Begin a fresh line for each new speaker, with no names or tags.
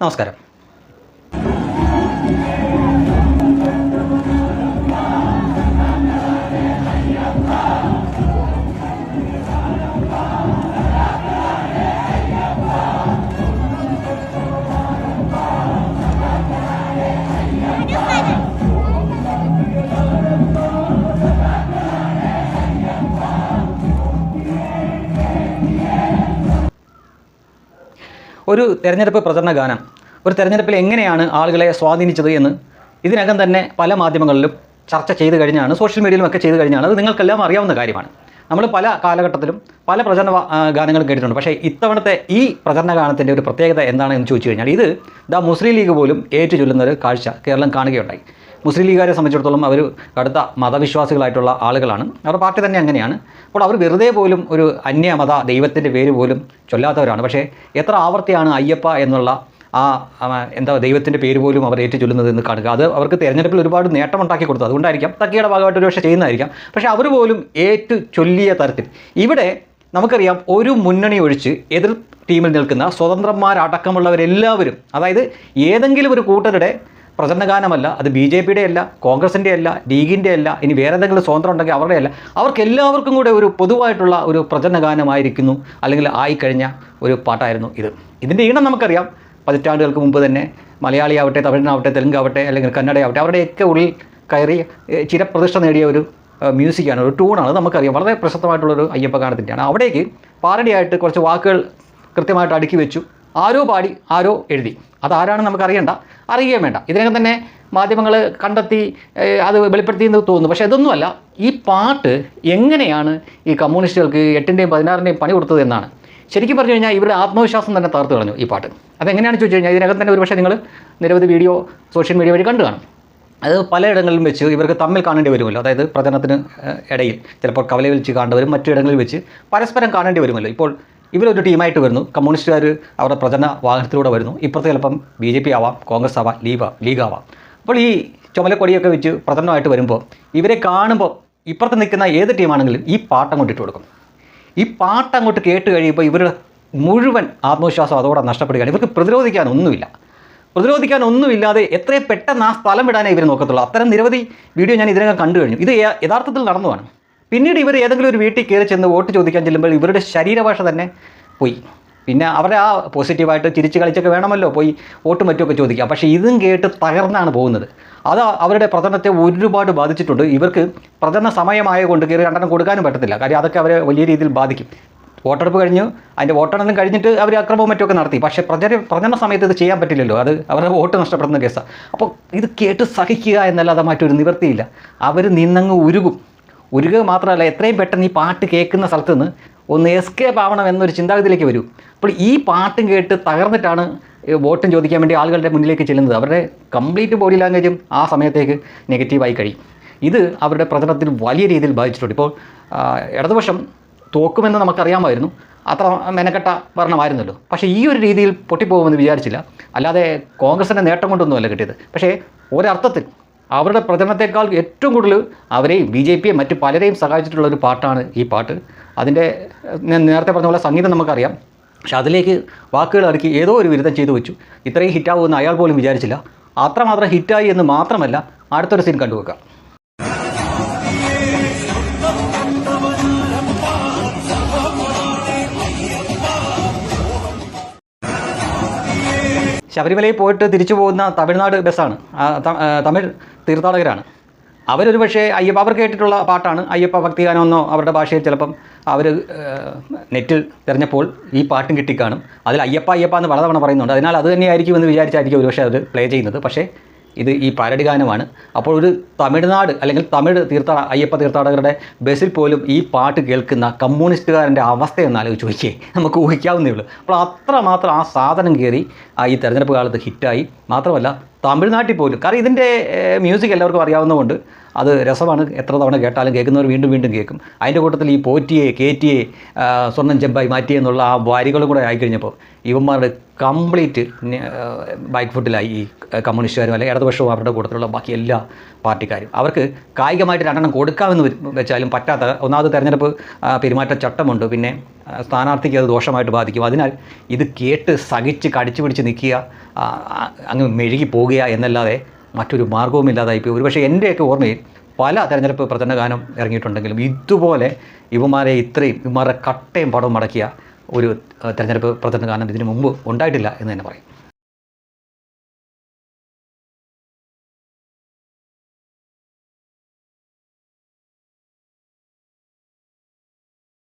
നമസ്കാരം. ഒരു തെരഞ്ഞെടുപ്പ് പ്രചരണ ഗാനം. ഒരു തെരഞ്ഞെടുപ്പിൽ എങ്ങനെയാണ് ആളുകളെ സ്വാധീനിച്ചത് എന്ന് ഇതിനകം തന്നെ പല മാധ്യമങ്ങളിലും ചർച്ച ചെയ്ത് കഴിഞ്ഞാണ് സോഷ്യൽ മീഡിയയിലും ഒക്കെ ചെയ്ത് കഴിഞ്ഞാണ്. അത് നിങ്ങൾക്കെല്ലാം അറിയാവുന്ന കാര്യമാണ്. നമ്മൾ പല കാലഘട്ടത്തിലും പല പ്രചരണ ഗാനങ്ങളും കേട്ടിട്ടുണ്ട്. പക്ഷേ ഇത്തവണത്തെ ഈ പ്രചരണ ഗാനത്തിന്റെ ഒരു പ്രത്യേകത എന്താണെന്ന് ചോദിച്ചു കഴിഞ്ഞാൽ ഇത് ദ മുസ്ലിം ലീഗ് പോലും ഏറ്റു ചൊല്ലുന്ന ഒരു കാഴ്ച കേരളം കാണുകയുണ്ടായി. മുസ്ലിം ലീഗുകാരെ സംബന്ധിച്ചിടത്തോളം അവർ കടുത്ത മതവിശ്വാസികളായിട്ടുള്ള ആളുകളാണ്. അവരുടെ പാർട്ടി തന്നെ അങ്ങനെയാണ്. അപ്പോൾ അവർ വെറുതെ പോലും ഒരു അന്യമത ദൈവത്തിന്റെ പേര് പോലും ചൊല്ലാത്തവരാണ്. പക്ഷേ എത്ര ആവർത്തിയാണ് അയ്യപ്പ എന്നുള്ള ആ എന്താ ദൈവത്തിന്റെ പേര് പോലും അവർ ഏറ്റു ചൊല്ലുന്നത് എന്ന് കാണുക. അത് അവർക്ക് തിരഞ്ഞെടുപ്പിൽ ഒരുപാട് നേട്ടമുണ്ടാക്കി കൊടുത്തു അതുകൊണ്ടായിരിക്കാം. തക്കിയുടെ ഭാഗമായിട്ട് ഒരുപക്ഷെ ചെയ്യുന്നതായിരിക്കാം. പക്ഷേ അവർ പോലും ഏറ്റു ചൊല്ലിയ തരത്തിൽ. ഇവിടെ നമുക്കറിയാം ഒരു മുന്നണി ഒഴിച്ച് എതിർ ടീമിൽ നിൽക്കുന്ന സ്വതന്ത്രന്മാരടക്കമുള്ളവരെല്ലാവരും അതായത് ഏതെങ്കിലും ഒരു കൂട്ടരുടെ പ്രചരണഗാനമല്ല അത് ബി ജെ പിയുടെ അല്ല കോൺഗ്രസിന്റെ അല്ല ലീഗിന്റെ അല്ല ഇനി വേറെ എന്തെങ്കിലും സ്വതന്ത്രം ഉണ്ടെങ്കിൽ അവരുടെ അല്ല. അവർക്ക് എല്ലാവർക്കും കൂടെ ഒരു പൊതുവായിട്ടുള്ള ഒരു പ്രചരണഗാനമായിരിക്കുന്നു. അല്ലെങ്കിൽ ആയിക്കഴിഞ്ഞ ഒരു പാട്ടായിരുന്നു ഇത്. ഇതിന്റെ ഈണം നമുക്കറിയാം. പതിറ്റാണ്ടുകൾക്ക് മുമ്പ് തന്നെ മലയാളിയാവട്ടെ തമിഴിനാവട്ടെ തെലുങ്കാവട്ടെ അല്ലെങ്കിൽ കന്നഡയാവട്ടെ അവരുടെയൊക്കെ ഉള്ളിൽ കയറി ചിരപ്രതിഷ്ഠ നേടിയ ഒരു മ്യൂസിക്കാണ് ഒരു ടൂണാണ് നമുക്കറിയാം വളരെ പ്രശസ്തമായിട്ടുള്ളൊരു അയ്യപ്പ ഗാനത്തിന്റെയാണ് അവിടേക്ക് പാരഡിയായിട്ട് കുറച്ച് വാക്കുകൾ കൃത്യമായിട്ട് അടുക്കി വെച്ചു. ആരോ പാടി ആരോ എഴുതി. അതാരാണ് നമുക്ക് അറിയണ്ട അറിയുകയും വേണ്ട. ഇതിനകം തന്നെ മാധ്യമങ്ങൾ കണ്ടെത്തി അത് വെളിപ്പെടുത്തി എന്ന് തോന്നുന്നു. പക്ഷേ ഇതൊന്നുമല്ല ഈ പാട്ട് എങ്ങനെയാണ് ഈ കമ്മ്യൂണിസ്റ്റുകൾക്ക് എട്ടിന്റെയും പതിനാറിന്റെയും പണി കൊടുത്തത് എന്നാണ്. ശരിക്കും പറഞ്ഞു കഴിഞ്ഞാൽ ഇവരുടെ ആത്മവിശ്വാസം തന്നെ തകർത്ത് കളഞ്ഞു ഈ പാട്ട്. അതെങ്ങനെയാണെന്ന് ചോദിച്ചു കഴിഞ്ഞാൽ ഇതിനകം തന്നെ ഒരുപക്ഷെ നിങ്ങൾ നിരവധി വീഡിയോ സോഷ്യൽ മീഡിയ വഴി കണ്ടു കാണും. അത് പലയിടങ്ങളിലും വെച്ച് ഇവർക്ക് തമ്മിൽ കാണേണ്ടി വരുമല്ലോ. അതായത് പ്രചരണത്തിന് ഇടയിൽ. ചിലപ്പോൾ കവലയിൽ വെച്ച് കാണേണ്ടവരും മറ്റിടങ്ങളിൽ വെച്ച് പരസ്പരം കാണേണ്ടി വരുമല്ലോ. ഇപ്പോൾ ഇവരൊരു ടീമായിട്ട് വരുന്നു. കമ്മ്യൂണിസ്റ്റുകാർ അവരുടെ പ്രചരണ വാഹനത്തിലൂടെ വരുന്നു. ഇപ്പുറത്ത് ചിലപ്പം ബി ജെ പി ആവാം കോൺഗ്രസ് ആവാം ലീഗ് ലീഗ് ആവാം. അപ്പോൾ ഈ ചുമലക്കൊടിയൊക്കെ വെച്ച് പ്രചരണമായിട്ട് വരുമ്പോൾ ഇവരെ കാണുമ്പോൾ ഇപ്പുറത്ത് നിൽക്കുന്ന ഏത് ടീമാണെങ്കിലും ഈ പാട്ട് അങ്ങോട്ട് ഇട്ട് കൊടുക്കും. ഈ പാട്ട് അങ്ങോട്ട് കേട്ട് കഴിയുമ്പോൾ ഇവരുടെ മുഴുവൻ ആത്മവിശ്വാസം അതോടെ നഷ്ടപ്പെടുകയാണ്. ഇവർക്ക് പ്രതിരോധിക്കാനൊന്നുമില്ല പ്രതിരോധിക്കാനൊന്നുമില്ലാതെ എത്രയും പെട്ടെന്ന് ആ സ്ഥലം വിടാനേ ഇവർ നോക്കത്തുള്ളൂ. അത്തരം നിരവധി വീഡിയോ ഞാൻ ഇതിനകം കണ്ടു കഴിഞ്ഞു. ഇത് യഥാർത്ഥത്തിൽ നടന്നതാണ്. പിന്നീട് ഇവർ ഏതെങ്കിലും ഒരു വീട്ടിൽ കയറി ചെന്ന് വോട്ട് ചോദിക്കാൻ ചെല്ലുമ്പോൾ ഇവരുടെ ശരീരഭാഷ തന്നെ പോയി. പിന്നെ അവരെ ആ പോസിറ്റീവായിട്ട് ചിരിച്ച് കളിച്ചൊക്കെ വേണമല്ലോ പോയി വോട്ടും മറ്റുമൊക്കെ ചോദിക്കാം. പക്ഷേ ഇതും കേട്ട് തകർന്നാണ് പോകുന്നത്. അത് അവരുടെ പ്രചരണത്തെ ഒരുപാട് ബാധിച്ചിട്ടുണ്ട്. ഇവർക്ക് പ്രചരണ സമയമായ കൊണ്ട് കയറി രണ്ടെണ്ണം കൊടുക്കാനും പറ്റത്തില്ല. കാര്യം അതൊക്കെ അവരെ വലിയ രീതിയിൽ ബാധിക്കും. വോട്ടെടുപ്പ് കഴിഞ്ഞു. അതിന്റെ വോട്ടെണ്ണം കഴിഞ്ഞിട്ട് അവർ അക്രമവും മറ്റുമൊക്കെ നടത്തി. പക്ഷേ പ്രചര പ്രചരണ സമയത്ത് ഇത് ചെയ്യാൻ പറ്റില്ലല്ലോ. അത് അവരുടെ വോട്ട് നഷ്ടപ്പെടുന്ന കേസാണ് അപ്പോൾ ഇത് കേട്ട് സഹിക്കുക എന്നല്ലാതെ മറ്റൊരു നിവൃത്തിയില്ല. അവർ നിന്നങ്ങ് ഉരുകും. ഉരുകുക മാത്രമല്ല എത്രയും പെട്ടെന്ന് ഈ പാട്ട് കേൾക്കുന്ന സ്ഥലത്ത് നിന്ന് ഒന്ന് എസ്കേപ്പ് ആവണം എന്നൊരു ചിന്താഗതിയിലേക്ക് വരും. അപ്പോൾ ഈ പാട്ടും കേട്ട് തകർന്നിട്ടാണ് വോട്ടും ചോദിക്കാൻ വേണ്ടി ആളുകളുടെ മുന്നിലേക്ക് ചെല്ലുന്നത്. അവരുടെ കംപ്ലീറ്റ് ബോഡി ലാംഗ്വേജും ആ സമയത്തേക്ക് നെഗറ്റീവായി കഴിയും ഇത് അവരുടെ പ്രചരണത്തിൽ വലിയ രീതിയിൽ ബാധിച്ചിട്ടുണ്ട്. ഇപ്പോൾ ഇടതുപക്ഷം തോക്കുമെന്ന് നമുക്കറിയാമായിരുന്നു. അത്ര മെനക്കെട്ട ഭരണമായിരുന്നല്ലോ. പക്ഷേ ഈ ഒരു രീതിയിൽ പൊട്ടിപ്പോകുമെന്ന് വിചാരിച്ചില്ല. അല്ലാതെ കോൺഗ്രസിന്റെ നേട്ടം കൊണ്ടൊന്നുമല്ല കിട്ടിയത്. പക്ഷേ ഒരർത്ഥത്തിൽ അവരുടെ പ്രചരണത്തെക്കാൾ ഏറ്റവും കൂടുതൽ അവരെയും ബി ജെ പിയെ മറ്റ് പലരെയും സഹായിച്ചിട്ടുള്ള ഒരു പാട്ടാണ് ഈ പാട്ട്. അതിന്റെ ഞാൻ നേരത്തെ പറഞ്ഞ പോലെ സംഗീതം നമുക്കറിയാം. പക്ഷെ അതിലേക്ക് വാക്കുകൾ അടുക്കി ഏതോ ഒരു വിരുദ്ധം ചെയ്തു വെച്ചു. ഇത്രയും ഹിറ്റാവുമെന്ന് അയാൾ പോലും വിചാരിച്ചില്ല. അത്രമാത്രം ഹിറ്റായി എന്ന് മാത്രമല്ല അടുത്തൊരു സീൻ കണ്ടുവെക്കാം. ശബരിമലയിൽ പോയിട്ട് തിരിച്ചു പോകുന്ന തമിഴ്നാട് ബസ്സാണ്. തമിഴ് തീർത്ഥാടകരാണ്. അവരൊരു പക്ഷേ അയ്യപ്പ അവർ കേട്ടിട്ടുള്ള പാട്ടാണ് അയ്യപ്പ ഭക്തിഗാനമെന്നോ അവരുടെ ഭാഷയിൽ ചിലപ്പം അവർ നെറ്റിൽ തിരഞ്ഞപ്പോൾ ഈ പാട്ടും കിട്ടിക്കാണും. അതിൽ അയ്യപ്പ അയ്യപ്പ എന്ന് പലതവണ പറയുന്നുണ്ട്. അതിനാൽ അത് തന്നെയായിരിക്കും എന്ന് വിചാരിച്ചായിരിക്കും ഒരുപക്ഷെ അത് പ്ലേ ചെയ്യുന്നത്. പക്ഷേ ഇത് ഈ പാരഡി ഗാനമാണ്. അപ്പോൾ ഒരു തമിഴ്നാട് അല്ലെങ്കിൽ തമിഴ് തീർത്ഥാട അയ്യപ്പ തീർത്ഥാടകരുടെ ബസ്സിൽ പോലും ഈ പാട്ട് കേൾക്കുന്ന കമ്മ്യൂണിസ്റ്റുകാരന്റെ അവസ്ഥ എന്ന് ആലോചിച്ച് നോക്കിയേ. നമുക്ക് ഊഹിക്കാവുന്നേ ഉള്ളൂ. അപ്പോൾ അത്രമാത്രം ആ സാധനം കയറി ഈ തെരഞ്ഞെടുപ്പ് കാലത്ത് ഹിറ്റായി. മാത്രമല്ല തമിഴ്നാട്ടിൽ പോലും. കാരണം ഇതിന്റെ മ്യൂസിക് എല്ലാവർക്കും അറിയാവുന്നതുകൊണ്ട് അത് രസമാണ്. എത്ര തവണ കേട്ടാലും കേൾക്കുന്നവർ വീണ്ടും വീണ്ടും കേൾക്കും. അതിന്റെ കൂട്ടത്തിൽ ഈ പോറ്റിയെ കേറ്റിയെ സ്വർണം ചെമ്പായി മാറ്റിയെ എന്നുള്ള ആ വാരികളും കൂടെ ആയിക്കഴിഞ്ഞപ്പോൾ ഇവന്മാരുടെ കംപ്ലീറ്റ് ബൈക്ക് ഫുട്ടിലായി ഈ കമ്മ്യൂണിസ്റ്റുകാരും അല്ലെങ്കിൽ ഇടതുപക്ഷവും അവരുടെ കൂട്ടത്തിലുള്ള ബാക്കി എല്ലാ പാർട്ടിക്കാരും. അവർക്ക് കായികമായിട്ട് രണ്ടെണ്ണം കൊടുക്കാമെന്ന് വെച്ചാലും പറ്റാത്ത ഒന്നാമത് തെരഞ്ഞെടുപ്പ് പെരുമാറ്റച്ചട്ടമുണ്ട് പെരുമാറ്റ ചട്ടമുണ്ട്. പിന്നെ സ്ഥാനാർത്ഥിക്ക് അത് ദോഷമായിട്ട് ബാധിക്കും. അതിനാൽ ഇത് കേട്ട് സഹിച്ച് കടിച്ചു പിടിച്ച് നിൽക്കുക അങ്ങ് മെഴുകി പോകുക എന്നല്ലാതെ മറ്റൊരു മാർഗവുമില്ലാതായിപ്പോയി ഒരുപക്ഷെ എന്റെയൊക്കെ ഓർമ്മയിൽ പല തെരഞ്ഞെടുപ്പ് പ്രചരണ ഗാനം ഇറങ്ങിയിട്ടുണ്ടെങ്കിലും ഇതുപോലെ ഇവമാരെ ഇത്രയും ഇവമാരെ കട്ടയും പടവും മടക്കിയ ഒരു തെരഞ്ഞെടുപ്പ് പ്രചരണ ഗാനം ഇതിനു മുമ്പ് ഉണ്ടായിട്ടില്ല എന്ന് തന്നെ പറയും.